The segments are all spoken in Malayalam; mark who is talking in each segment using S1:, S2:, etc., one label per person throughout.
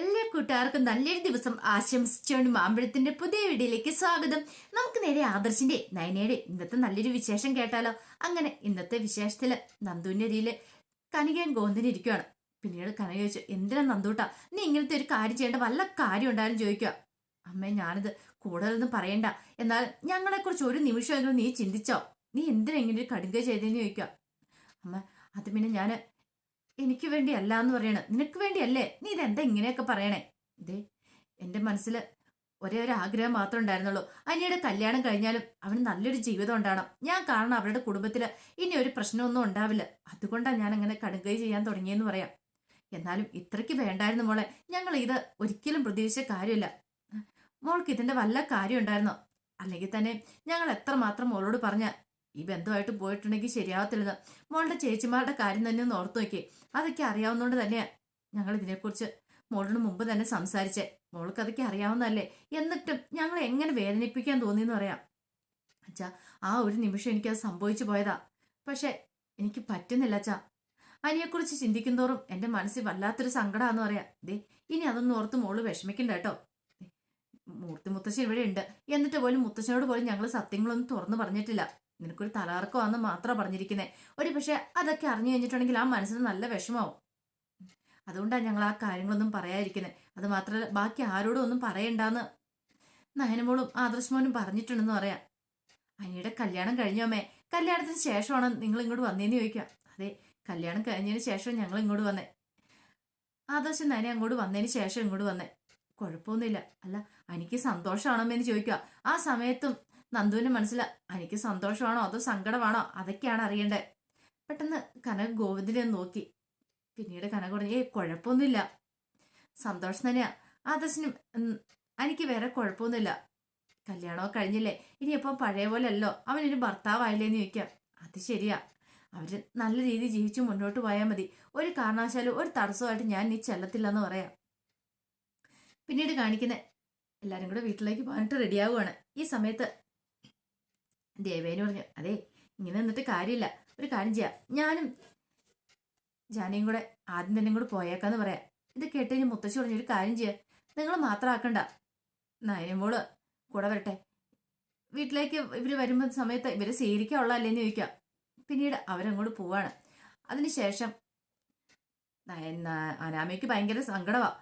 S1: എല്ലാ കൂട്ടുകാർക്കും നല്ലൊരു ദിവസം ആശംസിച്ചുകൊണ്ട് മാമ്പഴത്തിന്റെ പുതിയ വീഡിയോയിലേക്ക് സ്വാഗതം. നമുക്ക് നേരെ ആദർശിന്റെ നയനയുടെ ഇന്നത്തെ നല്ലൊരു വിശേഷം കേട്ടാലോ? അങ്ങനെ ഇന്നത്തെ വിശേഷത്തിൽ നന്ദുവിന്റെ അരിയിൽ കനികൻ ഇരിക്കുകയാണ് പിന്നീട് കനക ചോദിച്ചു എന്തിനാ നന്ദൂട്ടാ? നീ ഇങ്ങനത്തെ ഒരു കാര്യം ചെയ്യേണ്ട വല്ല കാര്യം ഉണ്ടായാലും ചോദിക്കുക അമ്മേ ഞാനിത് കൂടുതലൊന്നും പറയണ്ട. എന്നാൽ ഞങ്ങളെ കുറിച്ച് ഒരു നിമിഷമെങ്കിലും നീ ചിന്തിച്ചോ? നീ എന്തിനാ ഇങ്ങനെ ഒരു കടുങ്ക ചെയ്തതെന്ന് ചോദിക്കുക അമ്മ അത് പിന്നെ ഞാൻ എനിക്ക് വേണ്ടിയല്ല എന്ന് പറയണ. നിനക്ക് വേണ്ടിയല്ലേ? നീ ഇതെന്താ ഇങ്ങനെയൊക്കെ പറയണേ? ഇതേ എന്റെ മനസ്സിൽ ഒരേ ഒരു ആഗ്രഹം മാത്രം ഉണ്ടായിരുന്നുള്ളൂ. അനിയുടെ കല്യാണം കഴിഞ്ഞാലും അവന് നല്ലൊരു ജീവിതം ഉണ്ടാവണം. ഞാൻ കാരണം അവരുടെ കുടുംബത്തിൽ ഇനി ഒരു പ്രശ്നമൊന്നും ഉണ്ടാവില്ല. അതുകൊണ്ടാണ് ഞാൻ അങ്ങനെ കടുകൈ ചെയ്യാൻ തുടങ്ങിയെന്ന് പറയാം. എന്നാലും ഇത്രയ്ക്ക് വേണ്ടായിരുന്നു മോളെ. ഞങ്ങൾ ഇത് ഒരിക്കലും പ്രതീക്ഷിച്ച കാര്യമില്ല. മോൾക്ക് ഇതിന്റെ വല്ല കാര്യം ഉണ്ടായിരുന്നോ? അല്ലെങ്കിൽ തന്നെ ഞങ്ങൾ എത്ര മാത്രം മോളോട് പറഞ്ഞ ഈ ബന്ധമായിട്ട് പോയിട്ടുണ്ടെങ്കിൽ ശരിയാവത്തില്ലെന്ന്. മോളുടെ ചേച്ചിമാരുടെ കാര്യം തന്നെ ഒന്ന് ഓർത്തു നോക്കി അതൊക്കെ അറിയാവുന്നതുകൊണ്ട് തന്നെയാ ഞങ്ങൾ ഇതിനെക്കുറിച്ച് മോളിന് മുമ്പ് തന്നെ സംസാരിച്ചേ. മോൾക്ക് അതൊക്കെ അറിയാവുന്നതല്ലേ. എന്നിട്ടും ഞങ്ങൾ എങ്ങനെ വേദനിപ്പിക്കാൻ തോന്നിയെന്ന് പറയാം. അച്ഛാ ആ ഒരു നിമിഷം എനിക്കത് സംഭവിച്ചു പോയതാ. പക്ഷെ എനിക്ക് പറ്റുന്നില്ല അച്ഛാ. അനിയെക്കുറിച്ച് ചിന്തിക്കുന്തോറും എന്റെ മനസ്സിൽ വല്ലാത്തൊരു സങ്കടമാന്ന് പറയാം. ദേ ഇനി അതൊന്നും ഓർത്ത് മോൾ വിഷമിക്കണ്ട കേട്ടോ. മൂർത്തി മുത്തശ്ശി ഇവിടെ ഉണ്ട്. എന്നിട്ട് പോലും മുത്തശ്ശനോട് പോലും ഞങ്ങൾ സത്യങ്ങളൊന്നും തുറന്നു പറഞ്ഞിട്ടില്ല. നിനക്കൊരു തലാർക്കമാണെന്ന് മാത്രമാണ് പറഞ്ഞിരിക്കുന്നത് ഒരു പക്ഷെ അതൊക്കെ അറിഞ്ഞു കഴിഞ്ഞിട്ടുണ്ടെങ്കിൽ ആ മനസ്സിന് നല്ല വിഷമാവും അതുകൊണ്ടാണ് ഞങ്ങൾ ആ കാര്യങ്ങളൊന്നും പറയാതിരിക്കുന്നത് അത് മാത്രമല്ല ബാക്കി ആരോടും ഒന്നും പറയണ്ടാന്ന്. നയനമോളും ആദർശമോനും പറഞ്ഞിട്ടുണ്ടെന്ന് പറയാം. അനിയുടെ കല്യാണം കഴിഞ്ഞോമേ കല്യാണത്തിന് ശേഷമാണ് നിങ്ങൾ ഇങ്ങോട്ട് വന്നേന്ന് ചോദിക്കാം അതെ കല്യാണം കഴിഞ്ഞതിന് ശേഷം ഞങ്ങൾ ഇങ്ങോട്ട് വന്നേ. ആദർശം നയനെ അങ്ങോട്ട് വന്നതിന് ശേഷം ഇങ്ങോട്ട് വന്നേ. കുഴപ്പമൊന്നുമില്ല. അല്ല എനിക്ക് സന്തോഷമാണോ എന്ന് ചോദിക്കുക. ആ സമയത്തും നന്ദുവിന്റെ മനസ്സില എനിക്ക് സന്തോഷമാണോ? അതോ സങ്കടമാണോ? അതൊക്കെയാണ് അറിയേണ്ടത് പെട്ടെന്ന് കനക ഗോവിന്ദനെ നോക്കി. പിന്നീട് കനക പറഞ്ഞു ഏ കുഴപ്പമൊന്നുമില്ല. സന്തോഷം തന്നെയാ. ആദർശനും എനിക്ക് വേറെ കുഴപ്പമൊന്നുമില്ല. കല്യാണമോ കഴിഞ്ഞില്ലേ? ഇനിയിപ്പം പഴയ പോലെ അല്ലോ അവനൊരു ഭർത്താവായില്ലേന്ന് ചോദിക്കാം. അത് ശരിയാ. അവർ നല്ല രീതിയിൽ ജീവിച്ചു മുന്നോട്ട് പോയാൽ മതി. ഒരു കാരണവശാലും ഒരു തടസ്സമായിട്ട് ഞാൻ നീ ചെല്ലത്തില്ലെന്ന് പറയാം. പിന്നീട് കാണിക്കുന്ന എല്ലാവരും കൂടെ വീട്ടിലേക്ക് പോകാനായിട്ട് റെഡിയാവുകയാണ് ഈ സമയത്ത് ദേവേന് പറഞ്ഞു അതെ ഇങ്ങനെ നിന്നിട്ട് കാര്യമില്ല. ഒരു കാര്യം ചെയ്യാം. ഞാനും ജാനയും കൂടെ ആദ്യം തന്നെ കൂടെ പോയേക്കാന്ന് പറയാം. ഇത് കേട്ട് ഞാൻ മുത്തശ്ശി പറഞ്ഞു ഒരു കാര്യം ചെയ്യാം. നിങ്ങൾ മാത്രം ആക്കണ്ട. നയനമോൾ കൂടെ വരട്ടെ. വീട്ടിലേക്ക് ഇവർ വരുമ്പോ സമയത്ത് ഇവർ സ്വീകരിക്കാനുള്ളതല്ലേന്ന് ചോദിക്കാം. പിന്നീട് അവരങ്ങോട്ട് പോവാണ്. അതിനുശേഷം അനാമയ്ക്ക് ഭയങ്കര സങ്കടമാ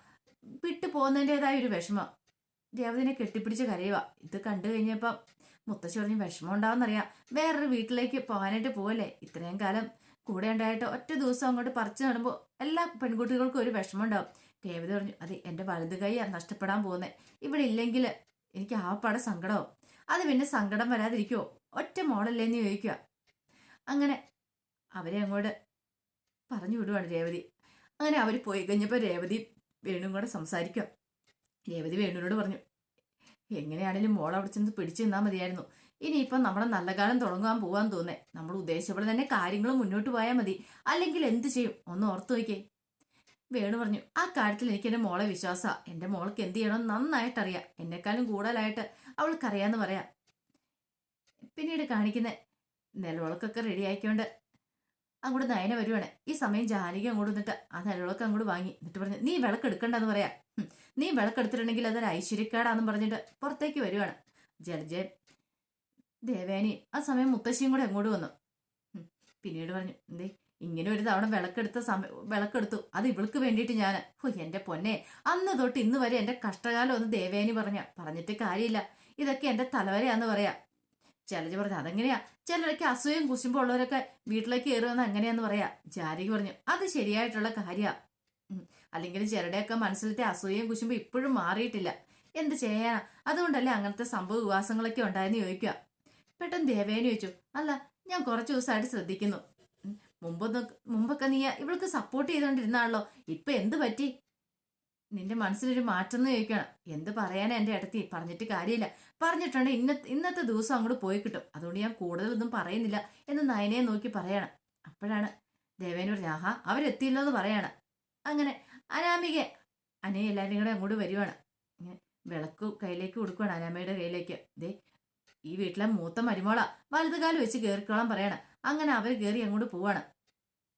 S1: വിട്ടു പോകുന്നതിന്റെതായ ഒരു വിഷമം. രേവതിനെ കെട്ടിപ്പിടിച്ച് കരയുക ഇത് കണ്ടു കഴിഞ്ഞപ്പം മുത്തശ്ശി പറഞ്ഞ് വിഷമം ഉണ്ടാവുന്നറിയാം വേറൊരു വീട്ടിലേക്ക് പോകാനായിട്ട് പോവല്ലേ? ഇത്രയും കാലം കൂടെ ഉണ്ടായിട്ട് ഒറ്റ ദിവസം അങ്ങോട്ട് പറിച്ചു നടുമ്പോൾ എല്ലാ പെൺകുട്ടികൾക്കും ഒരു വിഷമം ഉണ്ടാവും പറഞ്ഞു അതെ എന്റെ വലത് കൈ നഷ്ടപ്പെടാൻ പോകുന്നത് ഇവിടെ ഇല്ലെങ്കിൽ എനിക്ക് ആ പാടെ സങ്കടമാവും. അത് പിന്നെ സങ്കടം വരാതിരിക്കുമോ ഒറ്റ മോഡല്ലേന്ന് ചോദിക്കുക. അങ്ങനെ അവരെ അങ്ങോട്ട് പറഞ്ഞു വിടുവാണ് രേവതി. അങ്ങനെ അവർ പോയി കഴിഞ്ഞപ്പോൾ രേവതി വേണും കൂടെ സംസാരിക്കുക. രേവതി വേണുവിനോട് പറഞ്ഞു എങ്ങനെയാണെങ്കിലും മോൾ അവിടെ ചെന്ന് പിടിച്ചു നിന്നാൽ മതിയായിരുന്നു. ഇനിയിപ്പം നമ്മുടെ നല്ല കാലം തുടങ്ങാൻ പോകാൻ തോന്നേ. നമ്മൾ ഉദ്ദേശിച്ച പോലെ തന്നെ കാര്യങ്ങൾ മുന്നോട്ട് പോയാൽ മതി. അല്ലെങ്കിൽ എന്ത് ചെയ്യും? ഒന്ന് ഓർത്തു നോക്കിയേ. വേണു പറഞ്ഞു ആ കാര്യത്തിൽ എനിക്ക് എന്റെ മോളെ വിശ്വാസ. എന്റെ മോൾക്ക് എന്ത് ചെയ്യണമെന്ന് നന്നായിട്ട് അറിയാം. എന്നെക്കാളും കൂടുതലായിട്ട് അവൾക്കറിയാന്ന് പറയാം. പിന്നീട് കാണിക്കുന്ന നിലവിളക്കൊക്കെ റെഡി ആക്കിക്കൊണ്ട് അങ്ങോട്ട് നയന വരുവാണ്. ഈ സമയം ജാനകി അങ്ങോട്ട് വന്നിട്ട് ആ നിലവിളക്ക് അങ്ങോട്ട് വാങ്ങി. എന്നിട്ട് പറഞ്ഞു നീ വിളക്കെടുക്കണ്ടെന്ന് പറയാം പറയാ. "ഹും, നീ വിളക്കെടുത്തിട്ടുണ്ടെങ്കിൽ അതൊരു ഐശ്വര്യക്കാടാന്ന് പറഞ്ഞിട്ട് പുറത്തേക്ക് വരുവാണ്. ജലജൻ ദേവേനി ആ സമയം മുത്തശ്ശിയും കൂടെ അങ്ങോട്ട് വന്നു. പിന്നീട് പറഞ്ഞു എന്തേ ഇങ്ങനെ ഒരു തവണ വിളക്കെടുത്ത സമയം വിളക്കെടുത്തു. അത് ഇവൾക്ക് വേണ്ടിയിട്ട് ഞാൻ ഓ എന്റെ പൊന്നെ. അന്ന് തൊട്ട് ഇന്ന് വരെ എന്റെ കഷ്ടകാലം ഒന്ന് ദേവേനി പറഞ്ഞ പറഞ്ഞിട്ട് കാര്യമില്ല. ഇതൊക്കെ എന്റെ തലവരെയാന്ന് പറയാ. ജലജ പറഞ്ഞു അതെങ്ങനെയാ? ചിലരൊക്കെ അസൂയം കുശുമ്പോ ഉള്ളവരൊക്കെ വീട്ടിലേക്ക് കയറുമെന്ന് അങ്ങനെയാന്ന് പറയാ. ജാനകി പറഞ്ഞു അത് ശരിയായിട്ടുള്ള കാര്യാ. അല്ലെങ്കിൽ ചിലരുടെയൊക്കെ മനസ്സിലത്തെ അസൂയം കുശുമ്പോൾ ഇപ്പോഴും മാറിയിട്ടില്ല. എന്ത് ചെയ്യാനാ? അതുകൊണ്ടല്ലേ അങ്ങനത്തെ സംഭവ വിവാസങ്ങളൊക്കെ ഉണ്ടായെന്ന് ചോദിക്കുക പെട്ടെന്ന് ദേവേനെ ചോദിച്ചു അല്ല ഞാൻ കുറച്ചു ദിവസമായിട്ട് ശ്രദ്ധിക്കുന്നു. മുമ്പൊന്നും മുമ്പൊക്കെ നീ ഇവൾക്ക് സപ്പോർട്ട് ചെയ്തോണ്ടിരുന്നാണല്ലോ. ഇപ്പൊ എന്ത് പറ്റി? നിന്റെ മനസ്സിലൊരു മാറ്റം എന്ന് ചോദിക്കണം. എന്ത് പറയാനാ എന്റെ ഇടത്തി പറഞ്ഞിട്ട് കാര്യമില്ല. പറഞ്ഞിട്ടുണ്ട് ഇന്ന ഇന്നത്തെ ദിവസം അങ്ങോട്ട് പോയി കിട്ടും. അതുകൊണ്ട് ഞാൻ കൂടുതലൊന്നും പറയുന്നില്ല എന്ന് നയനയെ നോക്കി പറയണം. അപ്പോഴാണ് ദേവേന പറഞ്ഞു ആഹാ അവരെത്തിയില്ലോ എന്ന് പറയാണ്. അങ്ങനെ അനാമിക അനയെ എല്ലാവരും കൂടെ അങ്ങോട്ട് വരുവാണ്. ഇങ്ങനെ വിളക്ക് കയ്യിലേക്ക് കൊടുക്കുവാണ് അനാമയുടെ കയ്യിലേക്ക്. ദേ ഈ വീട്ടിലെ മൂത്ത മരുമോള വലതുകാലം വെച്ച് കയറിക്കോളാൻ പറയണം. അങ്ങനെ അവർ കയറി അങ്ങോട്ട് പോവാണ്.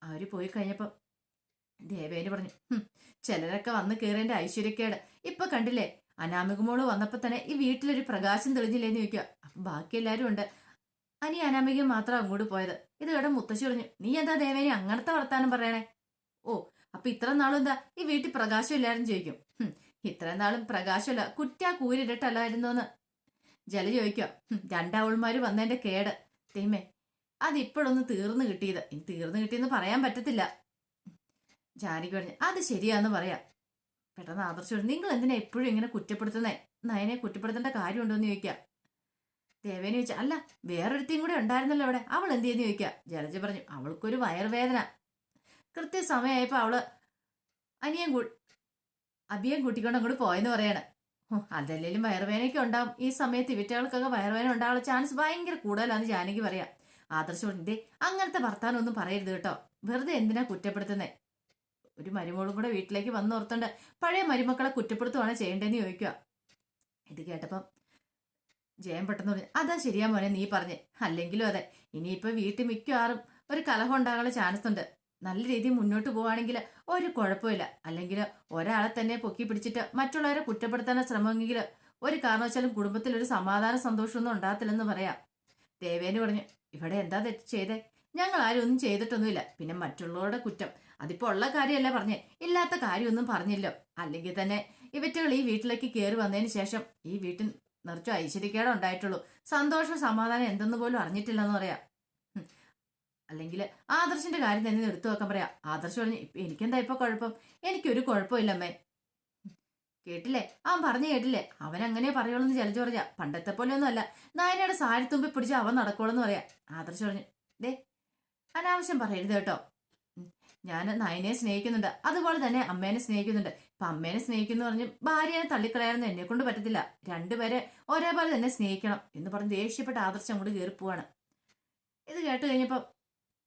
S1: അവർ പോയി കഴിഞ്ഞപ്പം ദേവേന് പറഞ്ഞു "ഹും, ചിലരൊക്കെ വന്ന് കയറേന്റെ ഐശ്വര്യക്കേട്. ഇപ്പൊ കണ്ടില്ലേ അനാമികമോൾ വന്നപ്പോ തന്നെ ഈ വീട്ടിലൊരു പ്രകാശം തെളിഞ്ഞില്ലേന്ന് ചോദിക്കുക അപ്പൊ ബാക്കി എല്ലാരും ഉണ്ട്. അനി അനാമിക മാത്രം അങ്ങോട്ട് പോയത്. ഇത് കേട മുത്തശ്ശി പറഞ്ഞു നീ എന്താ ദേവേനെ അങ്ങനത്തെ വർത്താനം പറയണേ? ഓ അപ്പൊ ഇത്ര നാളും എന്താ ഈ വീട്ടിൽ പ്രകാശം ഇല്ലായിരുന്നു? ചോദിക്കും. "ഹും, ഇത്ര നാളും പ്രകാശമല്ല കുറ്റാ കൂരിട്ടല്ലായിരുന്നു എന്ന് ജല ചോദിക്കുക "ഹും, രണ്ടാവൾമാര് വന്നതിന്റെ കേട്. തീമേ അതിപ്പോഴൊന്ന് തീർന്നു കിട്ടിയത്. ഇനി തീർന്നു കിട്ടിയെന്ന് പറയാൻ പറ്റത്തില്ല. ജാനകി പറഞ്ഞു അത് ശരിയാന്ന് പറയാം. പെട്ടെന്ന് ആദർശം നിങ്ങൾ എന്തിനാ എപ്പോഴും ഇങ്ങനെ കുറ്റപ്പെടുത്തുന്നേ? നയനെ കുറ്റപ്പെടുത്തേണ്ട കാര്യമുണ്ടോന്ന് ചോദിക്കാം. ദേവേനെ ചോദിച്ചാൽ അല്ല വേറൊരുത്തിയും കൂടെ ഉണ്ടായിരുന്നല്ലോ അവിടെ. അവൾ എന്ത് ചെയ്യുന്നു ചോദിക്കുക ജലജ പറഞ്ഞു അവൾക്കൊരു വയറുവേദന. കൃത്യസമയമായപ്പോ അവൾ അനിയൻ കൂ അബിയൻ കൂട്ടിക്കൊണ്ട് അങ്ങോട്ട് പോയെന്ന് പറയാണ്. അതല്ലേലും വയറുവേദനയൊക്കെ ഉണ്ടാവും. ഈ സമയത്ത് ഇവറ്റകൾക്കൊക്കെ വയറുവേദന ഉണ്ടാകാനുള്ള ചാൻസ് ഭയങ്കര കൂടുതലാന്ന് ജാനകി പറയാം. ആദർശം പറഞ്ഞു ദേ അങ്ങനത്തെ വർത്താനം ഒന്നും പറയരുത് കേട്ടോ. വെറുതെ എന്തിനാ കുറ്റപ്പെടുത്തുന്നേ? ഒരു മരുമോളും കൂടെ വീട്ടിലേക്ക് വന്ന് ഓർത്തോണ്ട് പഴയ മരുമക്കളെ കുറ്റപ്പെടുത്തുവാണ് ചെയ്യേണ്ടതെന്ന് ചോദിക്കുക ഇത് കേട്ടപ്പം ജയം പെട്ടെന്ന് പറഞ്ഞു അതാ ശരിയാ മോനെ നീ പറഞ്ഞേ. അല്ലെങ്കിലും അതെ ഇനിയിപ്പോ വീട്ടിൽ മിക്കവാറും ഒരു കലഹം ഉണ്ടാകാനുള്ള ചാൻസ് ഉണ്ട്. നല്ല രീതിയിൽ മുന്നോട്ട് പോവാണെങ്കിൽ ഒരു കുഴപ്പമില്ല. അല്ലെങ്കിൽ ഒരാളെ തന്നെ പൊക്കി പിടിച്ചിട്ട് മറ്റുള്ളവരെ കുറ്റപ്പെടുത്താനുള്ള ശ്രമമെങ്കിൽ ഒരു കാരണവശാലും കുടുംബത്തിൽ ഒരു സമാധാന സന്തോഷമൊന്നും ഉണ്ടാകത്തില്ലെന്ന് പറയാം. ദേവേന് പറഞ്ഞു ഇവിടെ എന്താ തെറ്റ് ചെയ്തേ? ഞങ്ങൾ ആരും ഒന്നും ചെയ്തിട്ടൊന്നുമില്ല. പിന്നെ മറ്റുള്ളവരുടെ കുറ്റം. അതിപ്പോ ഉള്ള കാര്യമല്ല പറഞ്ഞേ. ഇല്ലാത്ത കാര്യമൊന്നും പറഞ്ഞില്ലോ. അല്ലെങ്കിൽ തന്നെ ഇവറ്റകൾ ഈ വീട്ടിലേക്ക് കയറി വന്നതിന് ശേഷം ഈ വീട്ടിൽ നിറച്ചു ഐശ്വര്യക്കേടെ ഉണ്ടായിട്ടുള്ളൂ. സന്തോഷം സമാധാനം എന്തെന്ന് പോലും അറിഞ്ഞിട്ടില്ലെന്ന് പറയാം. അല്ലെങ്കിൽ ആദർശിന്റെ കാര്യം തന്നെ എടുത്തു വെക്കാൻ പറയാം. ആദർശ് പറഞ്ഞു "ഇപ്പൊ എനിക്കെന്താ ഇപ്പൊ കുഴപ്പം? എനിക്കൊരു കുഴപ്പമില്ലമ്മേ. കേട്ടില്ലേ? അവൻ പറഞ്ഞു കേട്ടില്ലേ? അവൻ അങ്ങനെ പറയുള്ളൂ എന്ന് ചലച്ചു പറഞ്ഞ. പണ്ടത്തെ പോലെ ഒന്നും അല്ല നായനയുടെ സാരി തുമ്പി പിടിച്ച് അവൻ നടക്കുള്ളൂ എന്ന് പറയാ. ആദർശ് പറഞ്ഞു ദേ അനാവശ്യം പറയരുത് കേട്ടോ. ഞാൻ നയനെ സ്നേഹിക്കുന്നുണ്ട്. അതുപോലെ തന്നെ അമ്മേനെ സ്നേഹിക്കുന്നുണ്ട്. ഇപ്പൊ അമ്മേനെ സ്നേഹിക്കുന്നു പറഞ്ഞ് ഭാര്യനെ തള്ളിക്കളയാനൊന്നും എന്നെ കൊണ്ട് പറ്റത്തില്ല. രണ്ടുപേരെ ഒരേപോലെ തന്നെ സ്നേഹിക്കണം എന്ന് പറഞ്ഞ് ദേഷ്യപ്പെട്ട ആദർശം അങ്ങോട്ട് കയറി പോവാണ്. ഇത് കേട്ട് കഴിഞ്ഞപ്പോ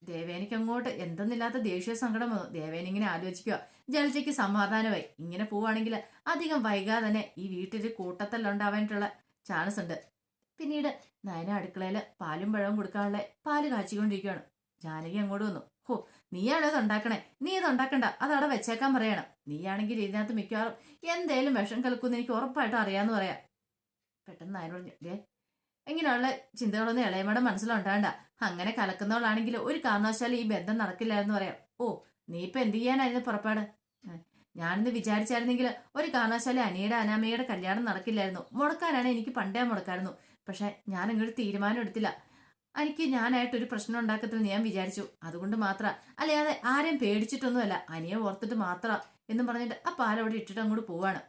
S1: ദേവേനിക്ക് അങ്ങോട്ട് എന്തെന്നില്ലാത്ത ദേഷ്യ സങ്കടം വന്നു. ദേവേനി ഇങ്ങനെ ആലോചിക്കുക. ജലജയ്ക്ക് സമാധാനമായി. ഇങ്ങനെ പോവാണെങ്കിൽ അധികം വൈകാതെ തന്നെ ഈ വീട്ടിൽ കൂട്ടത്തല്ലുണ്ടാവാനായിട്ടുള്ള ചാൻസ് ഉണ്ട്. പിന്നീട് നയന അടുക്കളയിൽ പാലും പഴവും കൊടുക്കാനുള്ള പാൽ കാച്ചിക്കൊണ്ടിരിക്കുകയാണ്. ജാനകി അങ്ങോട്ട് വന്നു. ഹോ നീയാണ് ഇത് ഉണ്ടാക്കണേ. നീ ഇത് ഉണ്ടാക്കണ്ട. അത് അവിടെ വെച്ചേക്കാൻ പറയണം. നീയാണെങ്കിൽ ഇതിനകത്ത് മിക്കവാറും എന്തേലും വിഷം കലക്കുമെന്ന് എനിക്ക് ഉറപ്പായിട്ടും അറിയാന്ന് പറയാം. പെട്ടെന്ന് ആരോടും ദേ ഇങ്ങനെയുള്ള ചിന്തകളൊന്നും ഇളയമ്മയുടെ മനസ്സിലുണ്ടാകണ്ട. അങ്ങനെ കലക്കുന്നവളാണെങ്കിൽ ഒരു കാരണവശാലും ഈ ബന്ധം നടക്കില്ല എന്ന് പറയാം. ഓ നീ ഇപ്പൊ എന്ത് ചെയ്യാനായിരുന്നു പുറപ്പാട്? ഞാനിന്ന് വിചാരിച്ചായിരുന്നെങ്കിൽ ഒരു കാരണവശാലും അനിയുടെ അനാമയുടെ കല്യാണം നടക്കില്ലായിരുന്നു. മുടക്കാനാണ് എനിക്ക് പണ്ടേ മുടക്കായിരുന്നു. പക്ഷെ ഞാൻ അങ്ങോട്ട് തീരുമാനം എടുത്തില്ല. എനിക്ക് ഞാനായിട്ട് ഒരു പ്രശ്നം ഉണ്ടാക്കത്തില്ലെന്ന് ഞാൻ വിചാരിച്ചു. അതുകൊണ്ട് മാത്രം. അല്ലാതെ ആരെയും പേടിച്ചിട്ടൊന്നുമല്ല. അനിയെ ഓർത്തിട്ട് മാത്ര എന്നും പറഞ്ഞിട്ട് ആ പാലവിടെ ഇട്ടിട്ട് അങ്ങോട്ട് പോവാണ്.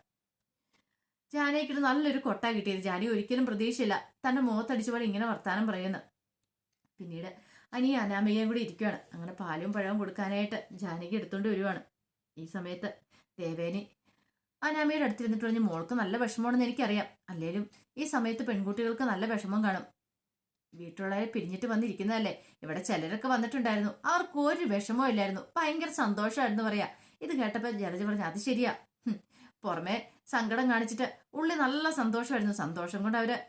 S1: ജാനയ്ക്കിട്ട് നല്ലൊരു കൊട്ട കിട്ടിയത്. ജാനി ഒരിക്കലും പ്രതീക്ഷയില്ല. തന്റെ മുഖത്തടിച്ച പോലെ ഇങ്ങനെ വർത്താനം പറയുന്നു. പിന്നീട് അനിയ അനാമയും കൂടി ഇരിക്കുകയാണ് അങ്ങനെ പാലും പഴവും കൊടുക്കാനായിട്ട് ജാനകി എടുത്തോണ്ട് വരുവാണ്. ഈ സമയത്ത് ദേവേനി അനാമയുടെ അടുത്തിരുന്നിട്ട് പറഞ്ഞു മോൾക്ക് നല്ല വിഷമമാണെന്ന് എനിക്കറിയാം. അല്ലേലും ഈ സമയത്ത് പെൺകുട്ടികൾക്ക് നല്ല വിഷമം കാണും. വീട്ടുള്ളവരെ പിരിഞ്ഞിട്ട് വന്നിരിക്കുന്നതല്ലേ? ഇവിടെ ചിലരൊക്കെ വന്നിട്ടുണ്ടായിരുന്നു. അവർക്ക് ഒരു വിഷമവും ഇല്ലായിരുന്നു. ഭയങ്കര സന്തോഷമായിരുന്നു പറയാ. ഇത് കേട്ടപ്പോ ജലജ പറഞ്ഞു അത് ശരിയാ. പുറമെ സങ്കടം കാണിച്ചിട്ട് ഉള്ളി നല്ല സന്തോഷമായിരുന്നു. സന്തോഷം കൊണ്ട് അവർ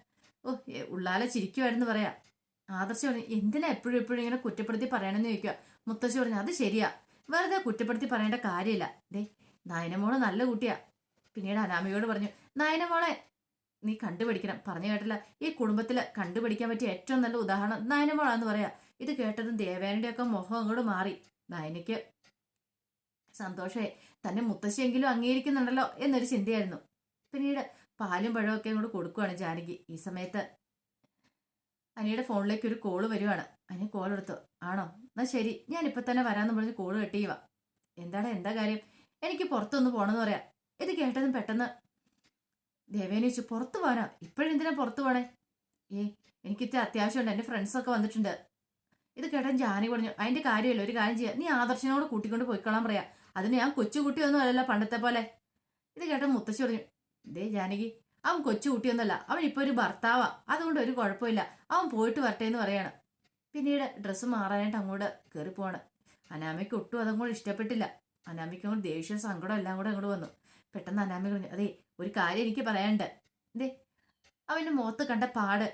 S1: ഓ ഉള്ളാലെ ചിരിക്കുമായിരുന്നു പറയാ. ആദർശം പറഞ്ഞു എന്തിനാ എപ്പോഴും എപ്പോഴും ഇങ്ങനെ കുറ്റപ്പെടുത്തി പറയണമെന്ന് ചോദിക്കുക മുത്തശ്ശി പറഞ്ഞു അത് ശരിയാ. വെറുതെ കുറ്റപ്പെടുത്തി പറയേണ്ട കാര്യമില്ല. ദേ നയനമോൾ നല്ല കുട്ടിയാ. പിന്നീട് അനാമയോട് പറഞ്ഞു നയനമോളെ നീ കണ്ടുപിടിക്കണം. പറഞ്ഞു കേട്ടില്ല. ഈ കുടുംബത്തിൽ കണ്ടുപിടിക്കാൻ പറ്റിയ ഏറ്റവും നല്ല ഉദാഹരണം നയനമോളാന്ന് പറയാ. ഇത് കേട്ടതും ദേവേനയുടെ ഒക്കെ മുഖം അങ്ങോട്ട് മാറി. നയനയ്ക്ക് സന്തോഷേ തന്നെ മുത്തശ്ശിയെങ്കിലും അംഗീകരിക്കുന്നുണ്ടല്ലോ എന്നൊരു ചിന്തയായിരുന്നു. പിന്നീട് പാലും പഴവും ഒക്കെ അങ്ങോട്ട് കൊടുക്കുവാണ് ജാനകി. ഈ സമയത്ത് അനിയുടെ ഫോണിലേക്ക് ഒരു കോൾ വരുവാണ്. അനി കോൾ എടുത്തു. ആണോ? എന്നാ ശരി. ഞാൻ ഇപ്പൊ തന്നെ വരാന്ന് പറഞ്ഞ് കോൾ കെട്ടിയവ എന്താണ്? എന്താ കാര്യം? എനിക്ക് പുറത്തൊന്ന് പോണെന്ന് പറയാം. ഇത് കേട്ടതും പെട്ടെന്ന് ദേവേനെ പുറത്തു പോകാനോ ഇപ്പോഴെന്തിനാ പുറത്തു പോണേ? ഏ എനിക്ക് ഇത്തിരി അത്യാവശ്യമുണ്ട്. എന്റെ ഫ്രണ്ട്സൊക്കെ വന്നിട്ടുണ്ട്. ഇത് കേട്ടാൻ ജാനി പറഞ്ഞു അതിന്റെ കാര്യമല്ല ഒരു കാര്യം ചെയ്യാം. നീ ആദർശനോട് കൂട്ടിക്കൊണ്ട് പോയിക്കോളാൻ പറയാ. അതിന് ഞാൻ കൊച്ചുകുട്ടിയൊന്നും അല്ലല്ലോ പണ്ടത്തെ പോലെ. ഇത് കേട്ട മുത്തശ്ശി പറഞ്ഞു ദേ ജാനകി അവൻ കൊച്ചുകുട്ടിയൊന്നുമല്ല. അവൻ ഇപ്പൊ ഒരു ഭർത്താവാ. അതുകൊണ്ട് ഒരു കുഴപ്പമില്ല. അവൻ പോയിട്ട് വരട്ടെ എന്ന് പറയാണ്. പിന്നീട് ഡ്രസ്സ് മാറാനായിട്ട് അങ്ങോട്ട് കയറി പോവാണ്. അനാമയ്ക്ക് ഒട്ടും അതങ്ങോട്ട് ഇഷ്ടപ്പെട്ടില്ല. അനാമയ്ക്ക് അങ്ങോട്ട് ദേഷ്യം സങ്കടം എല്ലാം കൂടെ അങ്ങോട്ട് വന്നു. പെട്ടെന്ന് അനാമിക പറഞ്ഞു അതെ ഒരു കാര്യം എനിക്ക് പറയാനുണ്ട്. ദേ അവന്റെ മുഖത്ത് കണ്ട പാട്.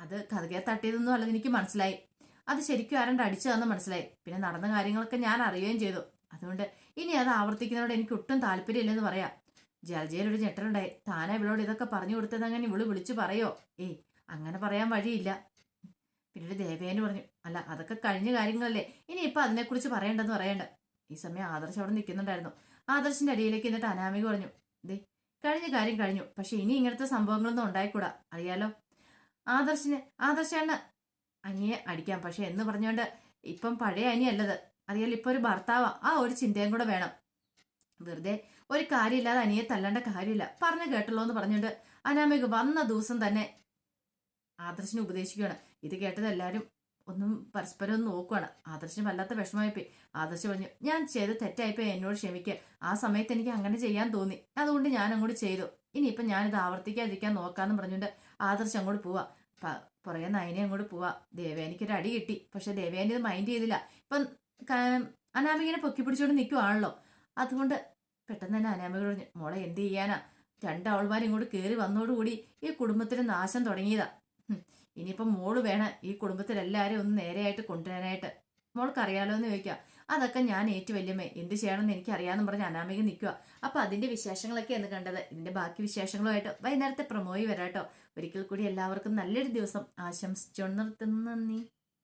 S1: അത് കഥകയെ തട്ടിയതൊന്നും അല്ലെന്ന് എനിക്ക് മനസ്സിലായി. അത് ശരിക്കും ആരണ്ട് അടിച്ചതെന്ന് മനസ്സിലായി. പിന്നെ നടന്ന കാര്യങ്ങളൊക്കെ ഞാൻ അറിയുകയും ചെയ്തു. അതുകൊണ്ട് ഇനി അത് ആവർത്തിക്കുന്നതോട് എനിക്ക് ഒട്ടും താല്പര്യമില്ലെന്ന് പറയാം. ഒരു ഞെട്ടലുണ്ടായി. താനാ ഇവളോട് ഇതൊക്കെ പറഞ്ഞു കൊടുത്തത് അങ്ങനെ ഇവൾ വിളിച്ചു പറയോ? ഏയ് അങ്ങനെ പറയാൻ വഴിയില്ല. പിന്നീട് ദേവേന് പറഞ്ഞു അല്ല അതൊക്കെ കഴിഞ്ഞ കാര്യങ്ങളല്ലേ. ഇനി ഇപ്പൊ അതിനെക്കുറിച്ച് പറയണ്ടെന്ന് പറയണ്ട. ഈ സമയം ആദർശ് അവിടെ നിൽക്കുന്നുണ്ടായിരുന്നു. ആദർശിന്റെ അടിയിലേക്ക് എന്നിട്ട് അനാമിക പറഞ്ഞു ദേ കഴിഞ്ഞ കാര്യം കഴിഞ്ഞു. പക്ഷെ ഇനി ഇങ്ങനത്തെ സംഭവങ്ങളൊന്നും ഉണ്ടായിക്കൂടാ. അറിയാലോ? ആദർശിന് ആദർശാണ് അനിയെ അടിക്കാം. പക്ഷെ എന്ന് പറഞ്ഞുകൊണ്ട് ഇപ്പം പഴയ അനിയല്ലത്. അറിയാലോ ഇപ്പൊ ഒരു ഭർത്താവാ. ആ ഒരു ചിന്തയും കൂടെ വേണം. വെറുതെ ഒരു കാര്യമില്ലാതെ അനിയെ തല്ലേണ്ട കാര്യമില്ല. പറഞ്ഞു കേട്ടല്ലോ എന്ന് പറഞ്ഞുകൊണ്ട് അനാമിക വന്ന ദിവസം തന്നെ ആദർശിനെ ഉപദേശിക്കുകയാണ്. ഇത് കേട്ടത് എല്ലാവരും ഒന്നും പരസ്പരം ഒന്ന് നോക്കുവാണ്. ആദർശന് വല്ലാത്ത വിഷമമായിപ്പോയി. ആദർശ് പറഞ്ഞു ഞാൻ ചെയ്ത് തെറ്റായിപ്പോയി എന്നോട് ക്ഷമിക്കുക ആ സമയത്ത് എനിക്ക് അങ്ങനെ ചെയ്യാൻ തോന്നി. അതുകൊണ്ട് ഞാൻ അങ്ങോട്ട് ചെയ്തു. ഇനിയിപ്പം ഞാനിത് ആവർത്തിക്കാതിരിക്കാൻ നോക്കാന്ന് പറഞ്ഞുകൊണ്ട് ആദർശ് അങ്ങോട്ട് പോവാ. പുറകെ നയനെ അങ്ങോട്ട് പോവാ. ദേവേനിക്ക് ഒരു അടി കിട്ടി. പക്ഷെ ദേവേനി ഇത് മൈൻഡ് ചെയ്തില്ല. ഇപ്പം അനാമികനെ പൊക്കി പിടിച്ചുകൊണ്ട് നിൽക്കുവാണല്ലോ അതുകൊണ്ട് പെട്ടെന്ന് തന്നെ അനാമിക പറഞ്ഞു മോളെ എന്ത് ചെയ്യാനാ? രണ്ടാൾമാരും ഇങ്ങോട്ട് കയറി വന്നോടുകൂടി ഈ കുടുംബത്തിന് നാശം തുടങ്ങിയതാ. ഇനിയിപ്പം മോൾ വേണം ഈ കുടുംബത്തിൽ കുടുംബത്തിലെല്ലാവരും ഒന്ന് നേരെയായിട്ട് കൊണ്ടുവരാനായിട്ട്. മോൾക്കറിയാലോ എന്ന് ചോദിക്കുക. അതൊക്കെ ഞാൻ ഏറ്റു വല്യമ്മേ എന്ത് ചെയ്യണമെന്ന് എനിക്ക് അറിയാമെന്ന് പറഞ്ഞ് അനാമിക നിൽക്കുക. അപ്പൊ അതിന്റെ എന്ന് കണ്ടത്. ഇതിന്റെ ബാക്കി വിശേഷങ്ങളുമായിട്ട് വൈകുന്നേരത്തെ പ്രമോയി വരാട്ടോ. ഒരിക്കൽ കൂടി എല്ലാവർക്കും നല്ലൊരു ദിവസം ആശംസിച്ചോണ്ട് നിർത്തുന്നു. നന്ദി.